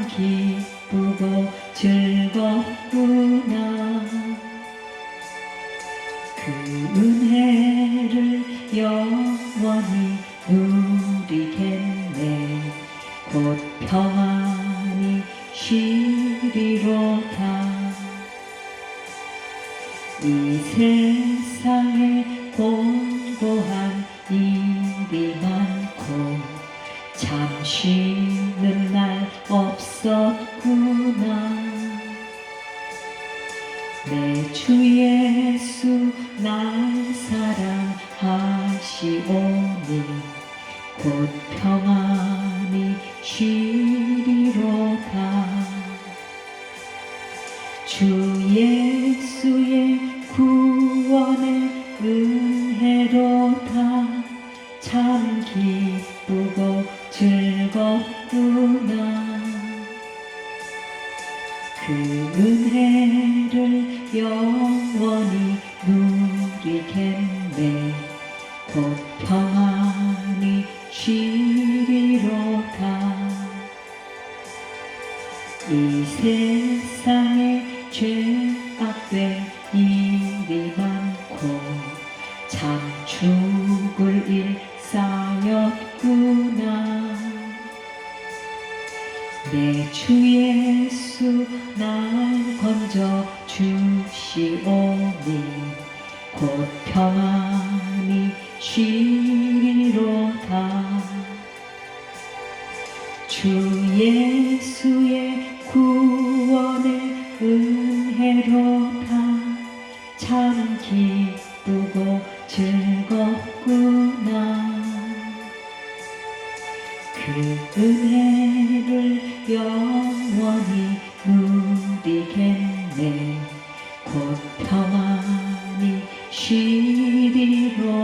참 기쁘고 즐겁구나. 그 은혜를 영원히 누리겠네. 곧 평안히 쉬리로다. 이 세상에 공고한 일이 많고 날 없었구나. 내 주 예수 날 사랑하시오니 곧 평안히 쉬리로다. 주 예수의 구원의 은혜로 다. 참 기쁘고 즐겁구나 그 은혜를 영원히 누리겠네. 곧 평안히 쉬리로다 이 세상에 죄악된 일이 많고 참 죽을 일 쌓였구 내 주 예수 날 건져 주시오니 곧 평안히 쉬리로다. 주 예수의 구원의 은혜로다. 참 기쁘고 즐겁구나 그 은혜를 영원히 누리겠네. 곧 평안히 쉬리로다